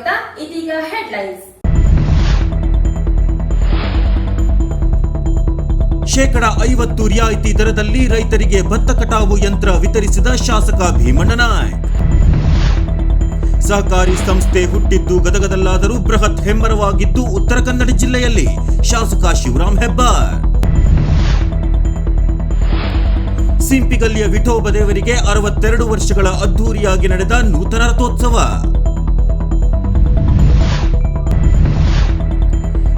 ಸ್ವಾಗತ ಇದೀಗ ಹೆಡ್ಲೈನ್ಸ್ ಶೇಕಡ ಐವತ್ತು ರಿಯಾಯಿತಿ ದರದಲ್ಲಿ ರೈತರಿಗೆ ಭತ್ತ ಕಟಾವು ಯಂತ್ರ ವಿತರಿಸಿದ ಶಾಸಕ ಭೀಮಣ್ಣ ನಾಯ್ಕ್. ಸಹಕಾರಿ ಸಂಸ್ಥೆ ಹುಟ್ಟಿದ್ದು ಗದಗದಲ್ಲಾದರೂ ಬೃಹತ್ ಹೆಮ್ಮರವಾಗಿದ್ದು ಉತ್ತರ ಕನ್ನಡ ಜಿಲ್ಲೆಯಲ್ಲಿ ಶಾಸಕ ಶಿವರಾಮ್ ಹೆಬ್ಬಾರ್. ಸಿಂಪಿಗಲ್ಲಿಯ ವಿಠೋಬ ದೇವರಿಗೆ ಅರವತ್ತೆರಡು ವರ್ಷಗಳ ಅದ್ಧೂರಿಯಾಗಿ ನಡೆದ ನೂತನ ರಥೋತ್ಸವ.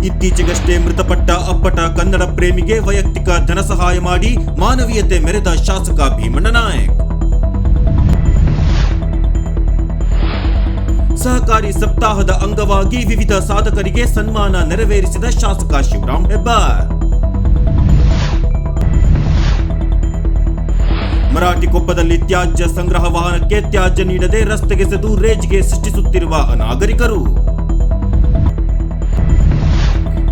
ಇತ್ತೀಚೆಗಷ್ಟೇ ಮೃತಪಟ್ಟ ಅಪ್ಪಟ ಕನ್ನಡ ಪ್ರೇಮಿಗೆ ವೈಯಕ್ತಿಕ ಧನ ಸಹಾಯ ಮಾಡಿ ಮಾನವೀಯತೆ ಮೆರೆದ ಶಾಸಕ ಭೀಮಣ್ಣ ನಾಯಕ್. ಸಹಕಾರಿ ಸಪ್ತಾಹದ ಅಂಗವಾಗಿ ವಿವಿಧ ಸಾಧಕರಿಗೆ ಸನ್ಮಾನ ನೆರವೇರಿಸಿದ ಶಾಸಕ ಶಿವರಾಮ್ ಹೆಬ್ಬಾರ್. ಮರಾಠಿ ಕೊಪ್ಪದಲ್ಲಿ ತ್ಯಾಜ್ಯ ಸಂಗ್ರಹ ವಾಹನಕ್ಕೆ ತ್ಯಾಜ್ಯ ನೀಡದೆ ರಸ್ತೆಗೆಸೆದು ರೇಜ್ಗೆ ಸೃಷ್ಟಿಸುತ್ತಿರುವ ಅನಾಗರಿಕರು.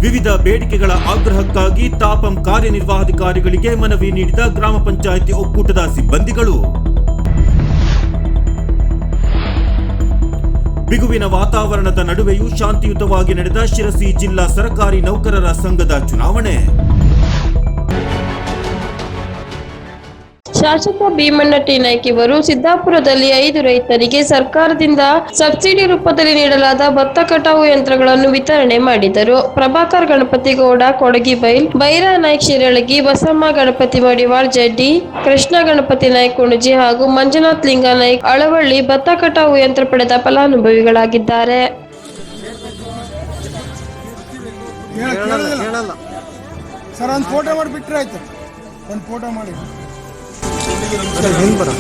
ವಿವಿಧ ಬೇಡಿಕೆಗಳ ಆಗ್ರಹಕ್ಕಾಗಿ ತಾಪಂ ಕಾರ್ಯನಿರ್ವಾಹಾಧಿಕಾರಿಗಳಿಗೆ ಮನವಿ ನೀಡಿದ ಗ್ರಾಮ ಪಂಚಾಯಿತಿ ಒಕ್ಕೂಟದ ಸಿಬ್ಬಂದಿಗಳು. ಬಿಗುವಿನ ವಾತಾವರಣದ ನಡುವೆಯೂ ಶಾಂತಿಯುತವಾಗಿ ನಡೆದ ಶಿರಸಿ ಜಿಲ್ಲಾ ಸರಕಾರಿ ನೌಕರರ ಸಂಘದ ಚುನಾವಣೆ. ಶಾಸಕ ಭೀಮಣ್ಣ ಟಿ ನಾಯ್ಕ ಇವರು ಸಿದ್ದಾಪುರದಲ್ಲಿ ಐದು ರೈತರಿಗೆ ಸರ್ಕಾರದಿಂದ ಸಬ್ಸಿಡಿ ರೂಪದಲ್ಲಿ ನೀಡಲಾದ ಭತ್ತ ಕಟಾವು ಯಂತ್ರಗಳನ್ನು ವಿತರಣೆ ಮಾಡಿದರು. ಪ್ರಭಾಕರ್ ಗಣಪತಿಗೌಡ ಕೊಡಗಿಬೈಲ್ ಕೊಡಗಿ ಬೈಲ್, ಬೈರಾ ನಾಯ್ಕ್ ಶಿರಳಗಿ ಬಸಮ್ಮ ಗಣಪತಿ ಮಡಿವಾಳ್, ಜಡ್ಡಿ, ಕೃಷ್ಣ ಗಣಪತಿ ನಾಯ್ಕ ಕುಣಜಿ ಹಾಗೂ ಮಂಜುನಾಥ್ ಲಿಂಗ ನಾಯ್ಕ ಅಳವಳ್ಳಿ ಭತ್ತ ಕಟಾವು ಯಂತ್ರ ಪಡೆದ ಫಲಾನುಭವಿಗಳಾಗಿದ್ದಾರೆ. ಸರ್, ಒಂದು ಫೋಟೋ ಮಾಡಿ ಬಿಟ್ರೆ ಆಯ್ತು. ಒಂದು ಫೋಟೋ ಮಾಡಿ. ಹಿಂದೆ ಬರ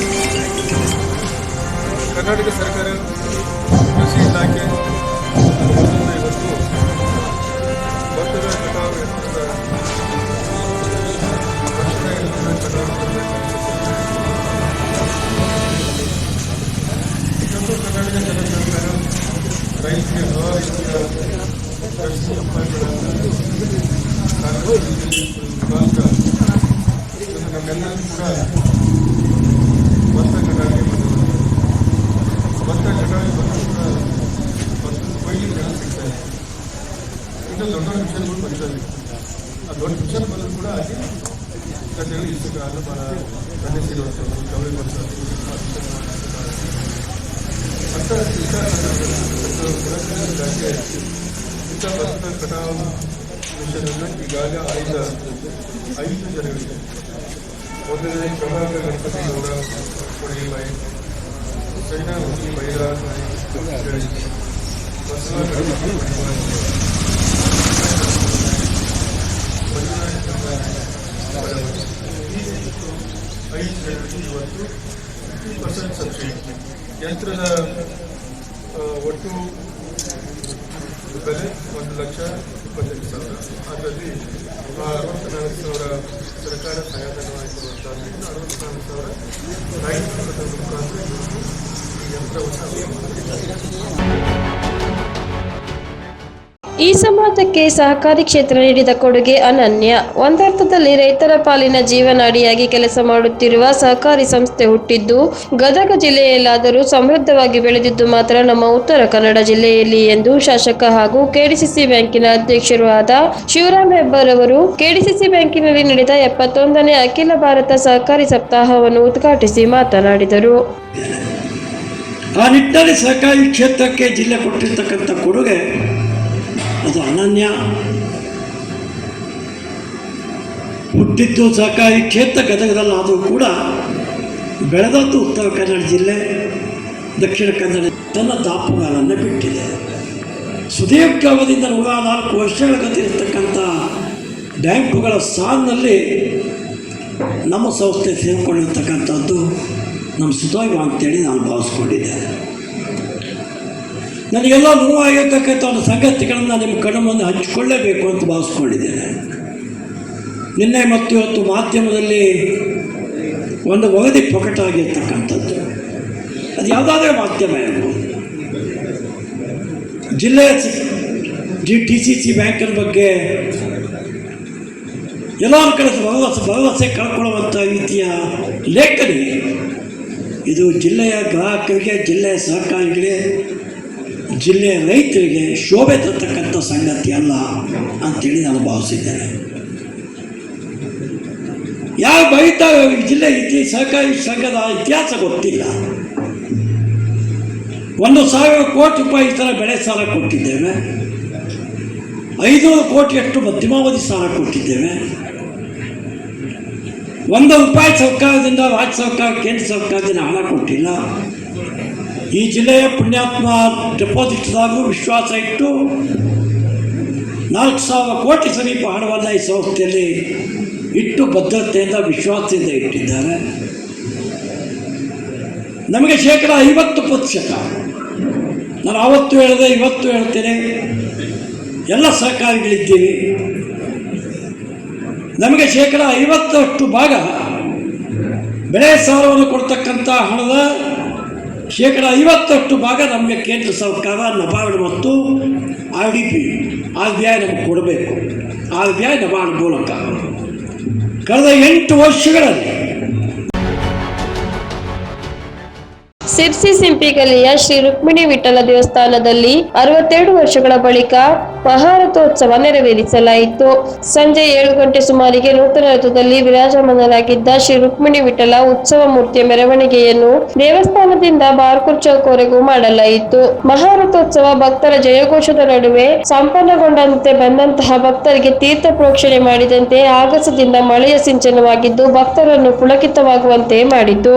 ಕರ್ನಾಟಕ ಸರ್ಕಾರ ಕೃಷಿ ಇಲಾಖೆ ಇವತ್ತು ಭತ್ತದ ಕಟಾವು ಯಂತ್ರದ ವರ್ಷದ ಯಂತ್ರದ ಕಟಾವು ಇವತ್ತು ಕರ್ನಾಟಕ ಸರ್ಕಾರ ರೈತರಿಗೆ ಹಲವಾರು ರೀತಿಯ ಕೃಷಿ ಉತ್ಪನ್ನಗಳನ್ನು ಕಾರ್ಯಕ್ರಮದಲ್ಲಿ ಮೂಲಕ ಇವತ್ತು ನಮ್ಮೆಲ್ಲರೂ ಕೂಡ ಭತ್ತ ಕಟಾವಿಗೆ ಬಂದಿದ್ದಾರೆ ಭತ್ತ ಕಟಾವಿ ಬಂದು ಕೂಡ ಭತ್ತದ ಕೊಯ್ಲಿಗೆ ಜನ ಸಿಗ್ತಾ ಇದೆ ಈಗ ದೊಡ್ಡ ದೊಡ್ಡ ಮಿಷನ್ಗಳು ಬರ್ತಾರೆ ಆ ದೊಡ್ಡ ಮಿಷನ್ ಬಂದರೂ ಕೂಡ ಅಲ್ಲಿ ಗದ್ದೆಗಳು ಇಷ್ಟು ಕಾಲ ಬರ ಗದ್ದೆ ಸಿಗುವಂಥದ್ದು ಕವಳಿ ಬರ್ತದ್ದು ಅಂತ ಇಂಥ ಇಲಾಖೆ ಇಂಥ ಭತ್ತದ ಕಟಾವು ಮಿಷನನ್ನು ಈಗಾಗಲೇ ಐದು ಐದು ಜನಗಳಿಗೆ ಮೊದಲನೇ ಪ್ರಭಾಕರ್ ಗಣಪತಿ ಗೌಡ ಕೊಡಗಿ ಬಾಯಿ ಚೈನಾ ಹುಡುಗಿ ಬೈರ ಬಸವ ಗಣಪತಿ ಕೊಡಗಿ ಐದು ಜನರಿಗೆ ಇವತ್ತು ಫಿಫ್ಟಿ ಪರ್ಸೆಂಟ್ ಸಬ್ಸಿಡಿ ಯಂತ್ರದ ಒಟ್ಟು ಬೆಲೆ ಒಂದು ಲಕ್ಷ ಇಪ್ಪತ್ತೆಂಟು ಸಾವಿರ ಅದರಲ್ಲಿ ಅರವತ್ತ್ನಾಲ್ಕು ಸಾವಿರ ಸರ್ಕಾರ ಸಹಾಯಧನವಾಗಿ ಈ ಸಮಾಜಕ್ಕೆ ಸಹಕಾರಿ ಕ್ಷೇತ್ರ ನೀಡಿದ ಕೊಡುಗೆ ಅನನ್ಯ. ಒಂದರ್ಥದಲ್ಲಿ ರೈತರ ಪಾಲಿನ ಜೀವನಾಡಿಯಾಗಿ ಕೆಲಸ ಮಾಡುತ್ತಿರುವ ಸಹಕಾರಿ ಸಂಸ್ಥೆ ಹುಟ್ಟಿದ್ದು, ಗದಗ ಜಿಲ್ಲೆಯಲ್ಲಾದರೂ ಸಮೃದ್ಧವಾಗಿ ಬೆಳೆದಿದ್ದು ಮಾತ್ರ ನಮ್ಮ ಉತ್ತರ ಕನ್ನಡ ಜಿಲ್ಲೆಯಲ್ಲಿ ಎಂದು ಶಾಸಕ ಹಾಗೂ ಕೆಡಿಸಿಸಿ ಬ್ಯಾಂಕಿನ ಅಧ್ಯಕ್ಷರೂ ಆದ ಶಿವರಾಮ್ ಹೆಬ್ಬಾರ್ ಅವರು ಕೆಡಿಸಿಸಿ ಬ್ಯಾಂಕಿನಲ್ಲಿ ನಡೆದ ಎಪ್ಪತ್ತೊಂದನೇ ಅಖಿಲ ಭಾರತ ಸಹಕಾರಿ ಸಪ್ತಾಹವನ್ನು ಉದ್ಘಾಟಿಸಿ ಮಾತನಾಡಿದರು. ಆ ನಿಟ್ಟಿನಲ್ಲಿ ಸಹಕಾರಿ ಕ್ಷೇತ್ರಕ್ಕೆ ಜಿಲ್ಲೆ ಕೊಟ್ಟಿರ್ತಕ್ಕಂಥ ಕೊಡುಗೆ ಅನನ್ಯ ಹುಟ್ಟಿದ್ದು ಸಹಕಾರಿ ಕ್ಷೇತ್ರ ಗದಗದಲ್ಲಾದರೂ ಕೂಡ ಬೆಳೆದದ್ದು ಉತ್ತರ ಕನ್ನಡ ಜಿಲ್ಲೆ, ದಕ್ಷಿಣ ಕನ್ನಡ ತನ್ನ ದಾಪುಗಾಲನ್ನು ಬಿಟ್ಟಿದೆ. ಸುದೀರ್ಘ ಅವಧಿಯಿಂದ ನೂರ ನಾಲ್ಕು ವರ್ಷಗಳ ಗತಿರ್ತಕ್ಕಂಥ ಬ್ಯಾಂಕುಗಳ ಸಾಲಿನಲ್ಲಿ ನಮ್ಮ ಸಂಸ್ಥೆ ಸೇರಿಕೊಂಡಿರ್ತಕ್ಕಂಥದ್ದು ನಮ್ಮ ಸುದೈವ ಅಂತೇಳಿ ನಾನು ಭಾವಿಸ್ಕೊಂಡಿದ್ದೆ ನನಗೆಲ್ಲ ನೋವಾಗಿರ್ತಕ್ಕಂಥ ಒಂದು ಸಂಗತಿಗಳನ್ನು ನಿಮ್ಮ ಕಣ್ಣು ಮುಂದೆ ಹಂಚಿಕೊಳ್ಳೇಬೇಕು ಅಂತ ಭಾವಿಸ್ಕೊಂಡಿದ್ದೇನೆ. ನಿನ್ನೆ ಮತ್ತು ಇವತ್ತು ಮಾಧ್ಯಮದಲ್ಲಿ ಒಂದು ವರದಿ ಪೊಕಟಾಗಿರ್ತಕ್ಕಂಥದ್ದು ಅದು ಯಾವುದಾದ್ರೂ ಮಾಧ್ಯಮ ಇರ್ಬೋದು ಜಿಲ್ಲೆಯ ಜಿ, ಟಿ ಸಿ ಸಿ ಬ್ಯಾಂಕಿನ ಬಗ್ಗೆ ಎಲ್ಲ ಕಡೆ ಭರವಸೆ ಭರವಸೆ ಕಳ್ಕೊಳ್ಳುವಂಥ ರೀತಿಯ ಲೇಖನಿ ಇದು ಜಿಲ್ಲೆಯ ಗ್ರಾಹಕರಿಗೆ, ಜಿಲ್ಲೆಯ ಸಹಕಾರಿಗಳಿಗೆ ಜಿಲ್ಲೆಯ ರೈತರಿಗೆ ಶೋಭೆ ತರ್ತಕ್ಕಂಥ ಸಂಗತಿ ಅಲ್ಲ ಅಂತೇಳಿ ನಾನು ಭಾವಿಸಿದ್ದೇನೆ. ಯಾರು ಬೈತ ಜಿಲ್ಲೆ ಇತಿ ಸಹಕಾರಿ ಸಂಘದ ಇತಿಹಾಸ ಗೊತ್ತಿಲ್ಲ. ಒಂದು ಸಾವಿರ ಕೋಟಿ ರೂಪಾಯಿ ಈ ಥರ ಬೆಳೆ ಸಾಲ ಕೊಟ್ಟಿದ್ದೇವೆ. ಐನೂರು ಕೋಟಿಯಷ್ಟು ಮಧ್ಯಮಾವಧಿ ಸಾಲ ಕೊಟ್ಟಿದ್ದೇವೆ. ಒಂದು ರೂಪಾಯಿ ಸರ್ಕಾರದಿಂದ ರಾಜ್ಯ ಸರ್ಕಾರ, ಕೇಂದ್ರ ಸರ್ಕಾರದಿಂದ ಹಣ ಕೊಟ್ಟಿಲ್ಲ. ಈ ಜಿಲ್ಲೆಯ ಪುಣ್ಯಾತ್ಮ ಡೆಪಾಸಿಟ್ದಾಗೂ ವಿಶ್ವಾಸ ಇಟ್ಟು ನಾಲ್ಕು ಸಾವಿರ ಕೋಟಿ ಸಮೀಪ ಹಣವನ್ನು ಈ ಸಂಸ್ಥೆಯಲ್ಲಿ ಇಟ್ಟು ಭದ್ರತೆಯಿಂದ ವಿಶ್ವಾಸದಿಂದ ಇಟ್ಟಿದ್ದಾರೆ. ನಮಗೆ ಶೇಕಡ ಐವತ್ತು ಪ್ರತಿಶತ, ನಾನು ಆವತ್ತು ಹೇಳಿದೆ ಇವತ್ತು ಹೇಳ್ತೇನೆ, ಎಲ್ಲ ಸಹಕಾರಿಗಳಿದ್ದೀವಿ. ನಮಗೆ ಶೇಕಡ ಐವತ್ತಷ್ಟು ಭಾಗ ಬೆಳೆ ಸಾಲವನ್ನು ಕೊಡ್ತಕ್ಕಂಥ ಹಣದ ಶೇಕಡ ಐವತ್ತಷ್ಟು ಭಾಗ ನಮಗೆ ಕೇಂದ್ರ ಸರ್ಕಾರ ನಬಾರ್ಡ್ ಮತ್ತು R D P R B I ನಮಗೆ ಕೊಡಬೇಕು. ಆರ್ ಬಿ ಐ ನಬಾರ್ಡ್ ಮೂಲಕ. ಕಳೆದ ಎಂಟು ವರ್ಷಗಳಲ್ಲಿ ಸಿರ್ಸಿ ಸಿಂಪಿಗಲಿಯ ಶ್ರೀ ರುಕ್ಮಿಣಿ ವಿಠಲ ದೇವಸ್ಥಾನದಲ್ಲಿ ಅರವತ್ತೆರಡು ವರ್ಷಗಳ ಬಳಿಕ ಮಹಾರಥೋತ್ಸವ ನೆರವೇರಿಸಲಾಯಿತು. ಸಂಜೆ ಏಳು ಗಂಟೆ ಸುಮಾರಿಗೆ ನೂತನ ರಥದಲ್ಲಿ ವಿರಾಜಮಾನರಾಗಿದ್ದ ಶ್ರೀ ರುಕ್ಮಿಣಿ ವಿಠಲ ಉತ್ಸವ ಮೂರ್ತಿಯ ಮೆರವಣಿಗೆಯನ್ನು ದೇವಸ್ಥಾನದಿಂದ ಬಾರ್ಕೂರ್ ಚೌಕ್ವರೆಗೂ ಮಾಡಲಾಯಿತು. ಮಹಾರಥೋತ್ಸವ ಭಕ್ತರ ಜಯಘೋಷದ ನಡುವೆ ಸಂಪನ್ನಗೊಂಡಂತೆ ಬಂದಂತಹ ಭಕ್ತರಿಗೆ ತೀರ್ಥ ಪ್ರೋಕ್ಷಣೆ ಮಾಡಿದಂತೆ ಆಗಸದಿಂದ ಮಳೆಯ ಸಿಂಚನವಾಗಿದ್ದು ಭಕ್ತರನ್ನು ಪುಳಕಿತವಾಗುವಂತೆ ಮಾಡಿತು.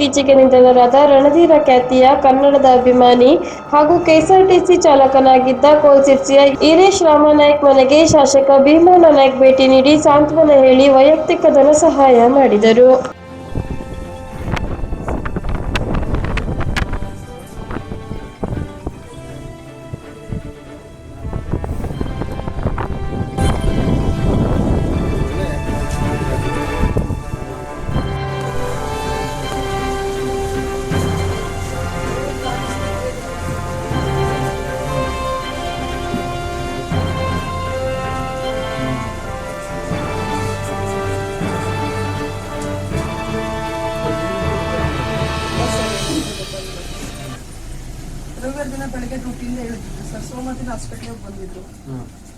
ಇತ್ತೀಚೆಗೆ ನಿಧನರಾದ ರಣಧೀರ ಖ್ಯಾತಿಯ ಕನ್ನಡದ ಅಭಿಮಾನಿ ಹಾಗೂ ಕೆಎಸ್ಆರ್ಟಿಸಿ ಚಾಲಕನಾಗಿದ್ದ ಕೋಲ್ಸಿರ್ಸಿಯ ಈರೇಶ್ ರಾಮನಾಯ್ಕ್ ಮನೆಗೆ ಶಾಸಕ ಭೀಮಣ್ಣ ನಾಯ್ಕ್ ಭೇಟಿ ನೀಡಿ ಸಾಂತ್ವನ ಹೇಳಿ ವೈಯಕ್ತಿಕ ಧನ ಸಹಾಯ ಮಾಡಿದರು. ಇಂದ ಹೇಳಿದ್ರು ಸರ್ ಸೋಮವಾರದಿಂದ ಹಾಸ್ಪಿಟ್ಲಿಗೆ ಬಂದಿದ್ರು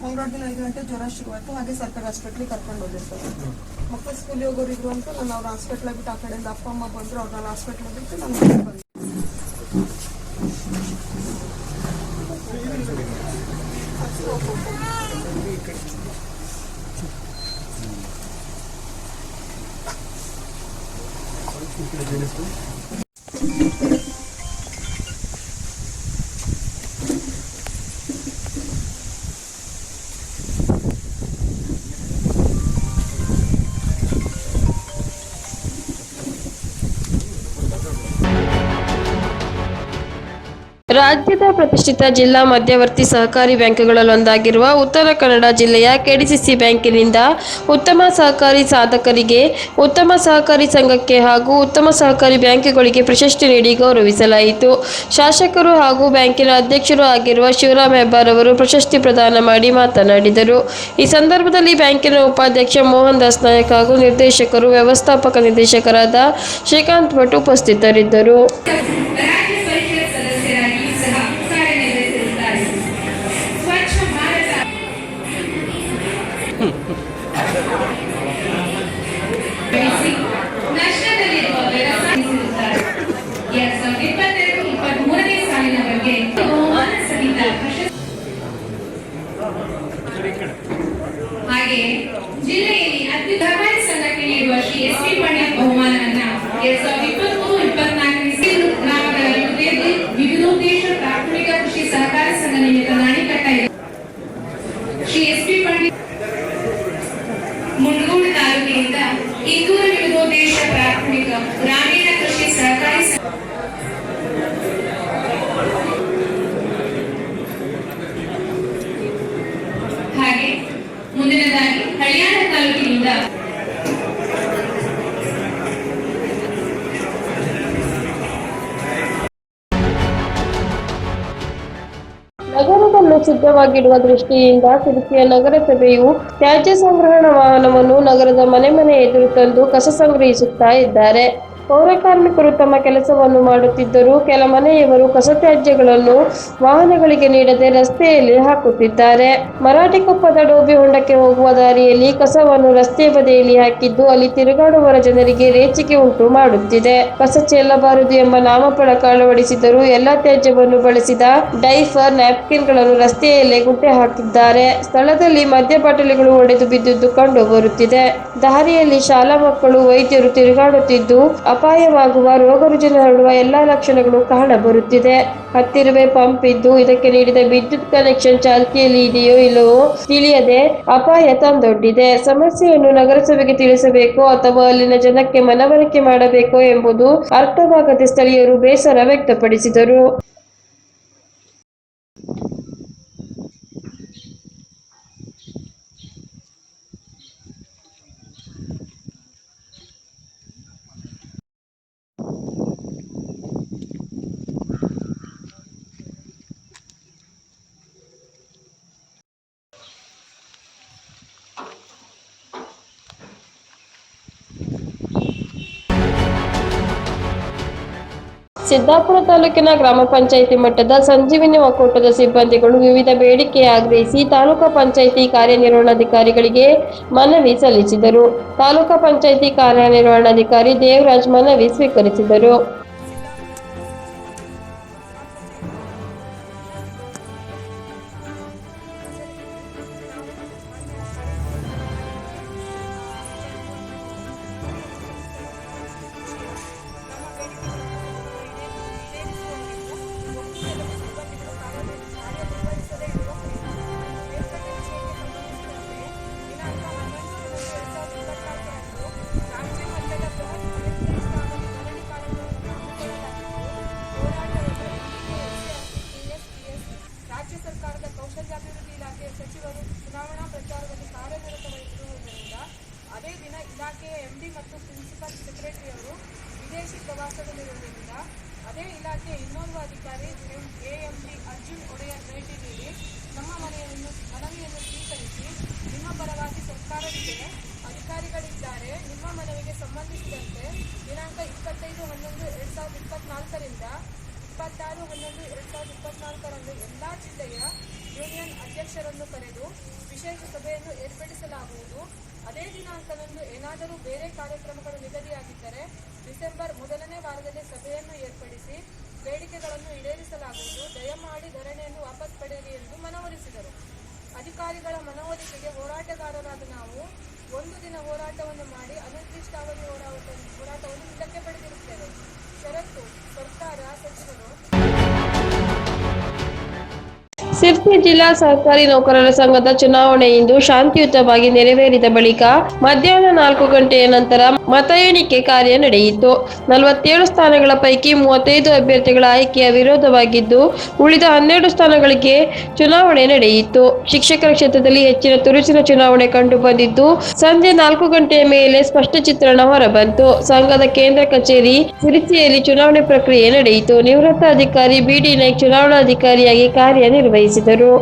ಮಂಗಳವಾರದಿಂದ ಐದು ಗಂಟೆ ಜ್ವರ ಶುರುವಾಯಿತು ಹಾಗೆ ಸರ್ಕಾರಿ ಹಾಸ್ಪಿಟ್ಲಿಗೆ ಕರ್ಕೊಂಡು ಹೋದೆ ಸರ್ ಮಕ್ಕಳು ಸ್ಕೂಲಿಗೆ ಹೋಗೋರು ಇದ್ರು ಅಂತ ನಾನು ಅವ್ರ ಹಾಸ್ಪಿಟ್ಲಾಗ ಬಿಟ್ಟು ಆ ಕಡೆಯಿಂದ ಅಪ್ಪ ಅಮ್ಮ ಬಂದ್ರು ಅವ್ರನ್ನ ಹಾಸ್ಪಿಟ್ಲಾಗ ಬಿಟ್ಟು ನಾನು ಬಂದೆ Thank you. ರಾಜ್ಯದ ಪ್ರತಿಷ್ಠಿತ ಜಿಲ್ಲಾ ಮಧ್ಯವರ್ತಿ ಸಹಕಾರಿ ಬ್ಯಾಂಕ್ಗಳಲ್ಲೊಂದಾಗಿರುವ ಉತ್ತರ ಕನ್ನಡ ಜಿಲ್ಲೆಯ ಕೆಡಿಸಿಸಿ ಬ್ಯಾಂಕಿನಿಂದ ಉತ್ತಮ ಸಹಕಾರಿ ಸಾಧಕರಿಗೆ, ಉತ್ತಮ ಸಹಕಾರಿ ಸಂಘಕ್ಕೆ ಹಾಗೂ ಉತ್ತಮ ಸಹಕಾರಿ ಬ್ಯಾಂಕುಗಳಿಗೆ ಪ್ರಶಸ್ತಿ ನೀಡಿ ಗೌರವಿಸಲಾಯಿತು. ಶಾಸಕರು ಹಾಗೂ ಬ್ಯಾಂಕಿನ ಅಧ್ಯಕ್ಷರು ಆಗಿರುವ ಶಿವರಾಮ್ ಹೆಬ್ಬಾರ್ ಅವರು ಪ್ರಶಸ್ತಿ ಪ್ರದಾನ ಮಾಡಿ ಮಾತನಾಡಿದರು. ಈ ಸಂದರ್ಭದಲ್ಲಿ ಬ್ಯಾಂಕಿನ ಉಪಾಧ್ಯಕ್ಷ ಮೋಹನ್ ದಾಸ್ ನಾಯಕ್ ಹಾಗೂ ನಿರ್ದೇಶಕರು, ವ್ಯವಸ್ಥಾಪಕ ನಿರ್ದೇಶಕರಾದ ಶ್ರೀಕಾಂತ್ ಭಟ್ ಉಪಸ್ಥಿತರಿದ್ದರು. ನಗರವನ್ನು ಸಿದ್ಧವಾಗಿಡುವ ದೃಷ್ಟಿಯಿಂದ ಸಿರಿಸಿಯ ನಗರಸಭೆಯು ತ್ಯಾಜ್ಯ ಸಂಗ್ರಹಣ ವಾಹನವನ್ನು ನಗರದ ಮನೆ ಮನೆ ಎದುರು ತಂದು ಕಸ ಸಂಗ್ರಹಿಸುತ್ತಾ ಇದ್ದಾರೆ. ಪೌರ ಕಾರ್ಮಿಕರು ತಮ್ಮ ಕೆಲಸವನ್ನು ಮಾಡುತ್ತಿದ್ದರೂ ಕೆಲ ಮನೆಯವರು ಕಸ ತ್ಯಾಜ್ಯಗಳನ್ನು ವಾಹನಗಳಿಗೆ ನೀಡದೆ ರಸ್ತೆಯಲ್ಲಿ ಹಾಕುತ್ತಿದ್ದಾರೆ. ಮರಾಠಿಕೊಪ್ಪದ ಡೋಬಿ ಹೊಂಡಕ್ಕೆ ಹೋಗುವ ದಾರಿಯಲ್ಲಿ ಕಸವನ್ನು ರಸ್ತೆ ಬದಿಯಲ್ಲಿ ಹಾಕಿದ್ದು ಅಲ್ಲಿ ತಿರುಗಾಡುವರ ಜನರಿಗೆ ರೇಚಿಕೆ ಉಂಟು ಮಾಡುತ್ತಿದೆ. ಕಸ ಚೆಲ್ಲಬಾರದು ಎಂಬ ನಾಮಫಲಕ ಅಳವಡಿಸಿದರೂ ಎಲ್ಲಾ ತ್ಯಾಜ್ಯವನ್ನು ಬಳಸಿದ ಡೈಫರ್ ನ್ಯಾಪ್ಕಿನ್ಗಳನ್ನು ರಸ್ತೆಯಲ್ಲೇ ಗುಂಟೆ ಹಾಕಿದ್ದಾರೆ. ಸ್ಥಳದಲ್ಲಿ ಮದ್ಯ ಬಾಟಲಿಗಳು ಒಡೆದು ಬಿದ್ದಿದ್ದು ಕಂಡು ಬರುತ್ತಿದೆ. ದಾರಿಯಲ್ಲಿ ಶಾಲಾ ಮಕ್ಕಳು ವೈದ್ಯರು ತಿರುಗಾಡುತ್ತಿದ್ದು ಅಪಾಯವಾಗುವ ರೋಗ ರುಜಿನ ಹರಡುವ ಎಲ್ಲ ಲಕ್ಷಣಗಳು ಕಾಣಬರುತ್ತಿದೆ ಹತ್ತಿರವೇ ಪಂಪ್ ಇದ್ದು, ಇದಕ್ಕೆ ನೀಡಿದ ವಿದ್ಯುತ್ ಕನೆಕ್ಷನ್ ಚಾಲ್ತಿಯಲ್ಲಿ ಇದೆಯೋ ಇಲ್ಲವೋ ತಿಳಿಯದೆ ಅಪಾಯ ತಂದೊಡ್ಡಿದೆ. ಸಮಸ್ಯೆಯನ್ನು ನಗರಸಭೆಗೆ ತಿಳಿಸಬೇಕೋ ಅಥವಾ ಅಲ್ಲಿನ ಜನಕ್ಕೆ ಮನವರಿಕೆ ಮಾಡಬೇಕೋ ಎಂಬುದು ಅರ್ಥವಾಗದೆ ಸ್ಥಳೀಯರು ಬೇಸರ ವ್ಯಕ್ತಪಡಿಸಿದರು. ಸಿದ್ದಾಪುರ ತಾಲೂಕಿನ ಗ್ರಾಮ ಪಂಚಾಯಿತಿ ಮಟ್ಟದ ಸಂಜೀವಿನಿ ಒಕ್ಕೂಟದ ಸಿಬ್ಬಂದಿಗಳು ವಿವಿಧ ಬೇಡಿಕೆ ಆಗ್ರಹಿಸಿ ತಾಲೂಕಾ ಪಂಚಾಯಿತಿ ಕಾರ್ಯನಿರ್ವಹಣಾಧಿಕಾರಿಗಳಿಗೆ ಮನವಿ ಸಲ್ಲಿಸಿದರು. ತಾಲೂಕಾ ಪಂಚಾಯಿತಿ ಕಾರ್ಯನಿರ್ವಹಣಾಧಿಕಾರಿ ದೇವರಾಜ್ ಮನವಿ ಸ್ವೀಕರಿಸಿದರು. ಅದೇ ಇಲಾಖೆಯ ಇನ್ನೋರ್ವ ಅಧಿಕಾರಿ ಎಎಂಡಿ ಅರ್ಜುನ್ ಒಡೆಯರ್ ಭೇಟಿ ನೀಡಿ ನಮ್ಮ ಮನೆಯನ್ನು, ಮನವಿಯನ್ನು ಸ್ವೀಕರಿಸಿ ನಿಮ್ಮ ಪರವಾಗಿ ಸರ್ಕಾರವಿದೆ. ಅಧಿಕಾರಿಗಳಿದ್ದಾರೆ. ನಿಮ್ಮ ಮನವಿಗೆ ಸಂಬಂಧಿಸಿದಂತೆ ದಿನಾಂಕ ಇಪ್ಪತ್ತೈದು ಹನ್ನೊಂದು ಎರಡ್ ಸಾವಿರದ ಇಪ್ಪತ್ನಾಲ್ಕರಿಂದ ಇಪ್ಪತ್ತಾರು ಹನ್ನೊಂದು ಎರಡ್ ಸಾವಿರದ ಇಪ್ಪತ್ನಾಲ್ಕರಂದು ಎಲ್ಲಾ ಜಿಲ್ಲೆಯ ಯೂನಿಯನ್ ಅಧ್ಯಕ್ಷರನ್ನು ಕರೆದು ವಿಶೇಷ ಸಭೆಯನ್ನು ಏರ್ಪಡಿಸಲಾಗುವುದು. ಅದೇ ದಿನಾಂಕದಂದು ಏನಾದರೂ ಬೇರೆ ಕಾರ್ಯಕ್ರಮಗಳು ನಿಗದಿಯಾಗಿದ್ದರೆ ಡಿಸೆಂಬರ್ ಮೊದಲನೇ ವಾರದಲ್ಲಿ ಸಭೆಯನ್ನು ಏರ್ಪಡಿಸಿ ಬೇಡಿಕೆಗಳನ್ನು ಈಡೇರಿಸಲಾಗುವುದು. ದಯಮಾಡಿ ಧರಣಿಯನ್ನು ವಾಪಸ್ ಪಡೆಯಿರಿ ಎಂದು ಮನವೊಲಿಸಿದರು. ಅಧಿಕಾರಿಗಳ ಮನವೊಲಿಕೆಗೆ ಹೋರಾಟಗಾರರಾದ ನಾವು ಒಂದು ದಿನ ಹೋರಾಟವನ್ನು ಮಾಡಿ ಅನಿರ್ದಿಷ್ಟಾವಧಿ ಹೋರಾಟ ಹೋರಾಟವನ್ನು ಹಿಂದಕ್ಕೆ ಪಡೆದಿರುತ್ತೇವೆ. ಷರತ್ತು, ಸರ್ಕಾರ, ಸಚಿವರು ಸಿರ್ಸಿ ಜಿಲ್ಲಾ ಸಹಕಾರಿ ನೌಕರರ ಸಂಘದ ಚುನಾವಣೆ ಇಂದು ಶಾಂತಿಯುತವಾಗಿ ನೆರವೇರಿದ ಬಳಿಕ ಮಧ್ಯಾಹ್ನ ನಾಲ್ಕು ಗಂಟೆಯ ನಂತರ ಮತ ಎಣಿಕೆ ಕಾರ್ಯ ನಡೆಯಿತು. ನಲವತ್ತೇಳು ಸ್ಥಾನಗಳ ಪೈಕಿ ಮೂವತ್ತೈದು ಅಭ್ಯರ್ಥಿಗಳ ಆಯ್ಕೆಯ ವಿರೋಧವಾಗಿದ್ದು, ಉಳಿದ ಹನ್ನೆರಡು ಸ್ಥಾನಗಳಿಗೆ ಚುನಾವಣೆ ನಡೆಯಿತು. ಶಿಕ್ಷಕರ ಕ್ಷೇತ್ರದಲ್ಲಿ ಹೆಚ್ಚಿನ ತುರುಚಿನ ಚುನಾವಣೆ ಕಂಡು ಬಂದಿದ್ದು ಸಂಜೆ ನಾಲ್ಕು ಗಂಟೆಯ ಮೇಲೆ ಸ್ಪಷ್ಟ ಚಿತ್ರಣ ಹೊರಬಂತು. ಸಂಘದ ಕೇಂದ್ರ ಕಚೇರಿ ಸಿರಿಸಿಯಲ್ಲಿ ಚುನಾವಣೆ ಪ್ರಕ್ರಿಯೆ ನಡೆಯಿತು. ನಿವೃತ್ತ ಅಧಿಕಾರಿ ಬಿಡಿ ನಾಯ್ಕ್ ಚುನಾವಣಾಧಿಕಾರಿಯಾಗಿ ಕಾರ್ಯನಿರ್ವಹಿಸಿದರು.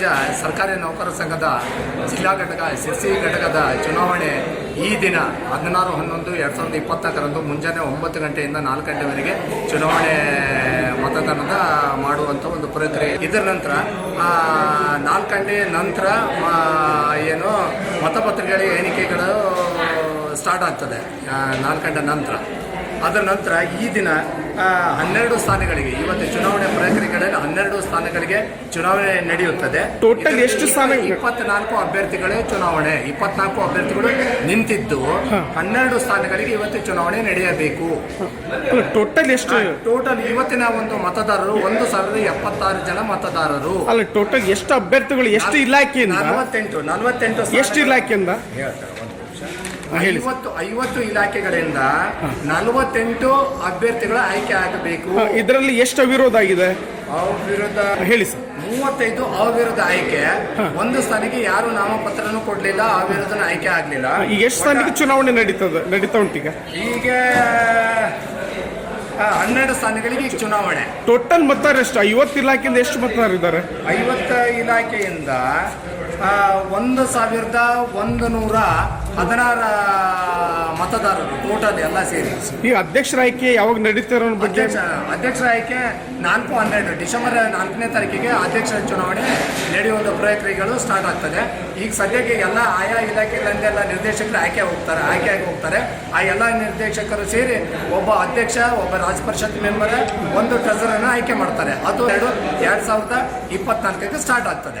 ರಾಜ್ಯ ಸರ್ಕಾರಿ ನೌಕರರ ಸಂಘದ ಜಿಲ್ಲಾ ಘಟಕ ಸಿ ಘಟಕದ ಚುನಾವಣೆ ಈ ದಿನ ಹದಿನಾರು, ಹನ್ನೊಂದು, ಎರಡು ಸಾವಿರದ ಇಪ್ಪತ್ನಾಲ್ಕರಂದು ಮುಂಜಾನೆ ಒಂಬತ್ತು ಗಂಟೆಯಿಂದ ನಾಲ್ಕು ಗಂಟೆವರೆಗೆ ಚುನಾವಣೆ ಮತದಾನದ ಮಾಡುವಂಥ ಒಂದು ಪ್ರಕ್ರಿಯೆ. ಇದರ ನಂತರ ನಾಲ್ಕು ಗಂಟೆ ನಂತರ ಏನು ಮತಪತ್ರಿಕೆಗಳ ಎಣಿಕೆಗಳು ಸ್ಟಾರ್ಟ್ ಆಗ್ತದೆ ನಾಲ್ಕು ಗಂಟೆ ನಂತರ. ಅದರ ನಂತರ ಈ ದಿನ ಹನ್ನೆರಡು ಸ್ಥಾನಗಳಿಗೆ ಇವತ್ತು ಚುನಾವಣೆ ಪ್ರಕ್ರಿಯೆಗಳಲ್ಲಿ ಹನ್ನೆರಡು ಸ್ಥಾನಗಳಿಗೆ ಚುನಾವಣೆ ನಡೆಯುತ್ತದೆ. ಟೋಟಲ್ ಎಷ್ಟು ಸ್ಥಾನ? ಇಪ್ಪತ್ನಾಲ್ಕು ಅಭ್ಯರ್ಥಿಗಳೇ ಚುನಾವಣೆ ಇಪ್ಪತ್ನಾಲ್ಕು ಅಭ್ಯರ್ಥಿಗಳು ನಿಂತಿದ್ದು ಹನ್ನೆರಡು ಸ್ಥಾನಗಳಿಗೆ ಇವತ್ತು ಚುನಾವಣೆ ನಡೆಯಬೇಕು. ಟೋಟಲ್ ಎಷ್ಟು? ಟೋಟಲ್ ಇವತ್ತಿನ ಒಂದು ಮತದಾರರು ಒಂದು ಸಾವಿರದ ಎಪ್ಪತ್ತಾರು ಜನ ಮತದಾರರು. ಅಲ್ಲ ಟೋಟಲ್ ಎಷ್ಟು ಅಭ್ಯರ್ಥಿಗಳು ಎಷ್ಟು ಇಲಾಖೆ ನಲವತ್ತೆಂಟು ನಲವತ್ತೆಂಟು ಎಷ್ಟು ಇಲಾಖೆಯಿಂದ? ಹಾ, ಹೇಳಿ ಸರ್. ಐವತ್ತು ಐವತ್ತು ಇಲಾಖೆಗಳಿಂದ ನಲವತ್ತೆಂಟು ಅಭ್ಯರ್ಥಿಗಳ ಆಯ್ಕೆ ಆಗಬೇಕು. ಇದರಲ್ಲಿ ಎಷ್ಟು ಅವಿರೋಧ ಆಗಿದೆ? ಅವಿರೋಧ ಹೇಳಿ ಸರ್. ಮೂವತ್ತೈದು ಅವಿರೋಧ ಆಯ್ಕೆ. ಒಂದು ಸ್ಥಾನಕ್ಕೆ ಯಾರು ನಾಮಪತ್ರನೂ ಕೊಡ್ಲಿಲ್ಲ ಅವಿರೋಧನ ಆಯ್ಕೆ ಆಗ್ಲಿಲ್ಲ. ಈಗ ಎಷ್ಟು ಸ್ಥಾನಕ್ಕೆ ಚುನಾವಣೆ ನಡೀತದೆ ನಡೀತಾ ಉಂಟು ಈಗ? ಈಗ ಹನ್ನೆರಡು ಸ್ಥಾನಗಳಿಗೆ ಈಗ ಚುನಾವಣೆ. ಟೋಟಲ್ ಮತದಾರ ಎಷ್ಟು ಐವತ್ತು ಇಲಾಖೆಯಿಂದ ಎಷ್ಟು ಮತದಾರ ಇದ್ದಾರೆ ಐವತ್ತು ಇಲಾಖೆಯಿಂದ ಒಂದು ಸಾವಿರದ ಒಂದು ನೂರ ಹದಿನಾರ ಮತದಾರರು ಟೋಟಲ್ ಎಲ್ಲ ಸೇರಿ. ಈ ಅಧ್ಯಕ್ಷರ ಆಯ್ಕೆ ಯಾವಾಗ ನಡೀತಾರೋ ಬಗ್ಗೆ? ಅಧ್ಯಕ್ಷ ಅಧ್ಯಕ್ಷರ ಆಯ್ಕೆ ನಾಲ್ಕು ಹನ್ನೆರಡು ಡಿಸೆಂಬರ್ ನಾಲ್ಕನೇ ತಾರೀಕಿಗೆ ಅಧ್ಯಕ್ಷರ ಚುನಾವಣೆ ನಡೆಯುವಂಥ ಪ್ರಕ್ರಿಯೆಗಳು ಸ್ಟಾರ್ಟ್ ಆಗ್ತದೆ. ಈಗ ಸದ್ಯಕ್ಕೆ ಎಲ್ಲ ಆಯಾ ಇಲಾಖೆಗಳಿಂದೆಲ್ಲ ನಿರ್ದೇಶಕರು ಆಯ್ಕೆ ಹೋಗ್ತಾರೆ ಆಯ್ಕೆ ಆಗಿ ಹೋಗ್ತಾರೆ. ಆ ಎಲ್ಲ ನಿರ್ದೇಶಕರು ಸೇರಿ ಒಬ್ಬ ಅಧ್ಯಕ್ಷ ಒಬ್ಬ ರಾಜ್ಯ ಪರಿಷತ್ ಮೆಂಬರ್ ಒಂದು ಟ್ರೆಸರನ್ನು ಆಯ್ಕೆ ಮಾಡ್ತಾರೆ. ಅದು ಎರಡು ಎರಡು ಸಾವಿರದ ಇಪ್ಪತ್ನಾಲ್ಕಕ್ಕೆ ಸ್ಟಾರ್ಟ್ ಆಗ್ತದೆ.